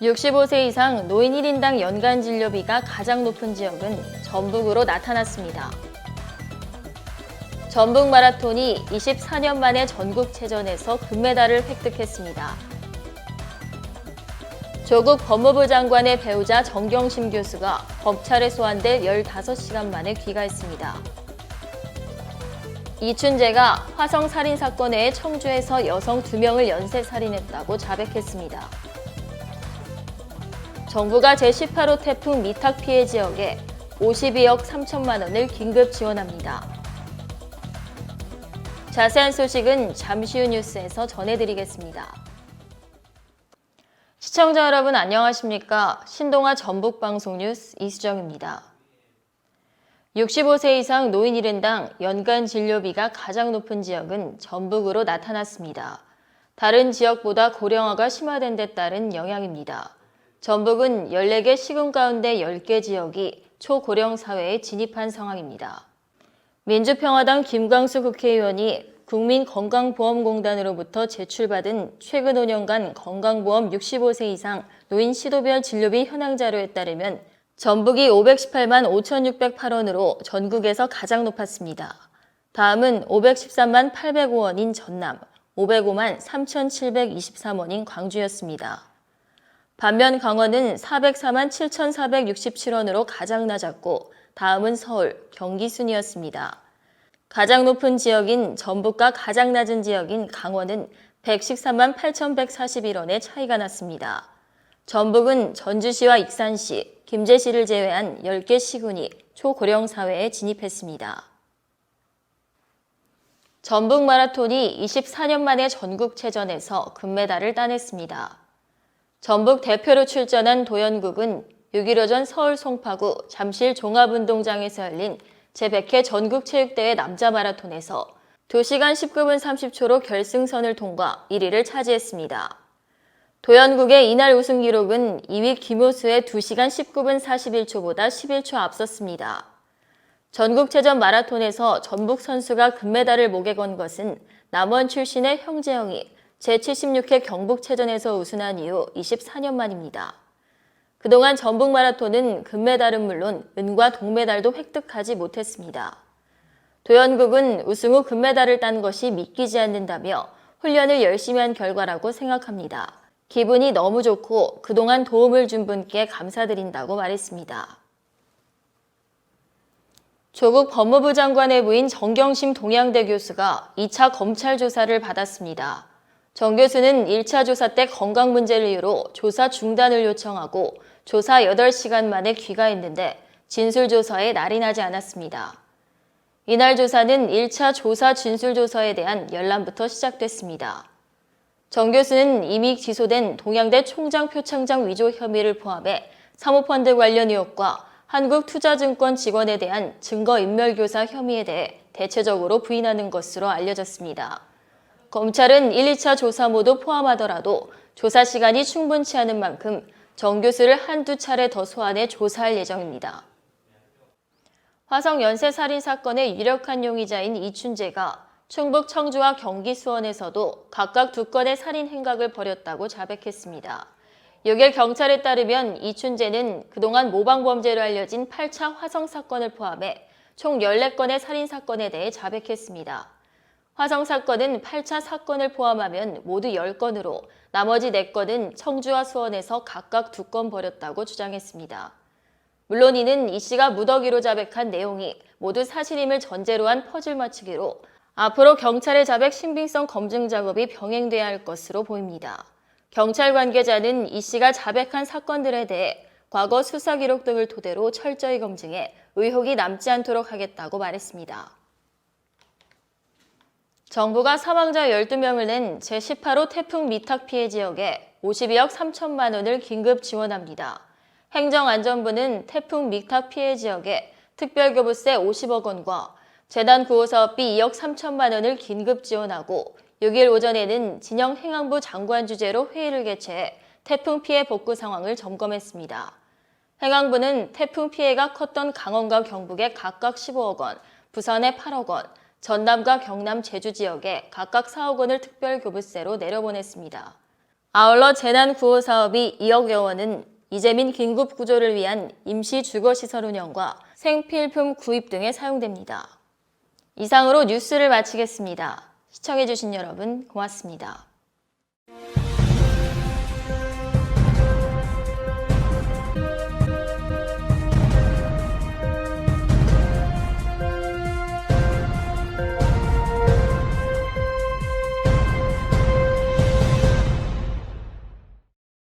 65세 이상 노인 1인당 연간 진료비가 가장 높은 지역은 전북으로 나타났습니다. 전북 마라톤이 24년 만에 전국체전에서 금메달을 획득했습니다. 조국 법무부 장관의 배우자 정경심 교수가 검찰에 소환돼 15시간 만에 귀가했습니다. 이춘재가 화성 살인 사건 외에 청주에서 여성 2명을 연쇄 살인했다고 자백했습니다. 정부가 제18호 태풍 미탁 피해 지역에 52억 3천만 원을 긴급 지원합니다. 자세한 소식은 잠시 후 뉴스에서 전해드리겠습니다. 시청자 여러분 안녕하십니까? 신동아 전북방송 뉴스 이수정입니다. 65세 이상 노인 1인당 연간 진료비가 가장 높은 지역은 전북으로 나타났습니다. 다른 지역보다 고령화가 심화된 데 따른 영향입니다. 전북은 14개 시군 가운데 10개 지역이 초고령 사회에 진입한 상황입니다. 민주평화당 김광수 국회의원이 국민건강보험공단으로부터 제출받은 최근 5년간 건강보험 65세 이상 노인 시도별 진료비 현황 자료에 따르면 전북이 518만 5,608원으로 전국에서 가장 높았습니다. 다음은 513만 805원인 전남, 505만 3,723원인 광주였습니다. 반면 강원은 404만 7,467원으로 가장 낮았고 다음은 서울, 경기 순이었습니다. 가장 높은 지역인 전북과 가장 낮은 지역인 강원은 113만 8,141원의 차이가 났습니다. 전북은 전주시와 익산시, 김제시를 제외한 10개 시군이 초고령 사회에 진입했습니다. 전북 마라톤이 24년 만에 전국체전에서 금메달을 따냈습니다. 전북 대표로 출전한 도연국은 6.15전 서울 송파구 잠실 종합운동장에서 열린 제100회 전국체육대회 남자 마라톤에서 2시간 19분 30초로 결승선을 통과 1위를 차지했습니다. 도연국의 이날 우승 기록은 2위 김호수의 2시간 19분 41초보다 11초 앞섰습니다. 전국체전 마라톤에서 전북 선수가 금메달을 목에 건 것은 남원 출신의 형제형이 제76회 경북체전에서 우승한 이후 24년 만입니다. 그동안 전북 마라톤은 금메달은 물론 은과 동메달도 획득하지 못했습니다. 도연국은 우승 후 금메달을 딴 것이 믿기지 않는다며 훈련을 열심히 한 결과라고 생각합니다. 기분이 너무 좋고 그동안 도움을 준 분께 감사드린다고 말했습니다. 조국 법무부 장관의 부인 정경심 동양대 교수가 2차 검찰 조사를 받았습니다. 정 교수는 1차 조사 때 건강 문제를 이유로 조사 중단을 요청하고 조사 8시간 만에 귀가했는데 진술조서에 날이 나지 않았습니다. 이날 조사는 1차 조사 진술조서에 대한 열람부터 시작됐습니다. 정 교수는 이미 기소된 동양대 총장 표창장 위조 혐의를 포함해 사모펀드 관련 의혹과 한국투자증권 직원에 대한 증거인멸교사 혐의에 대해 대체적으로 부인하는 것으로 알려졌습니다. 검찰은 1, 2차 조사 모두 포함하더라도 조사 시간이 충분치 않은 만큼 정 교수를 한두 차례 더 소환해 조사할 예정입니다. 화성 연쇄 살인 사건의 유력한 용의자인 이춘재가 충북 청주와 경기 수원에서도 각각 두 건의 살인 행각을 벌였다고 자백했습니다. 6일 경찰에 따르면 이춘재는 그동안 모방범죄로 알려진 8차 화성 사건을 포함해 총 14건의 살인 사건에 대해 자백했습니다. 화성 사건은 8차 사건을 포함하면 모두 10건으로 나머지 4건은 청주와 수원에서 각각 2건 벌였다고 주장했습니다. 물론 이는 이 씨가 무더기로 자백한 내용이 모두 사실임을 전제로 한 퍼즐 맞추기로 앞으로 경찰의 자백 신빙성 검증 작업이 병행돼야 할 것으로 보입니다. 경찰 관계자는 이 씨가 자백한 사건들에 대해 과거 수사 기록 등을 토대로 철저히 검증해 의혹이 남지 않도록 하겠다고 말했습니다. 정부가 사망자 12명을 낸 제18호 태풍 미탁 피해 지역에 52억 3천만 원을 긴급 지원합니다. 행정안전부는 태풍 미탁 피해 지역에 특별교부세 50억 원과 재단 구호 사업비 2억 3천만 원을 긴급 지원하고 6일 오전에는 진영 행안부 장관 주재로 회의를 개최해 태풍 피해 복구 상황을 점검했습니다. 행안부는 태풍 피해가 컸던 강원과 경북에 각각 15억 원, 부산에 8억 원, 전남과 경남 제주 지역에 각각 4억 원을 특별교부세로 내려보냈습니다. 아울러 재난 구호 사업이 2억여 원은 이재민 긴급 구조를 위한 임시 주거시설 운영과 생필품 구입 등에 사용됩니다. 이상으로 뉴스를 마치겠습니다. 시청해주신 여러분 고맙습니다.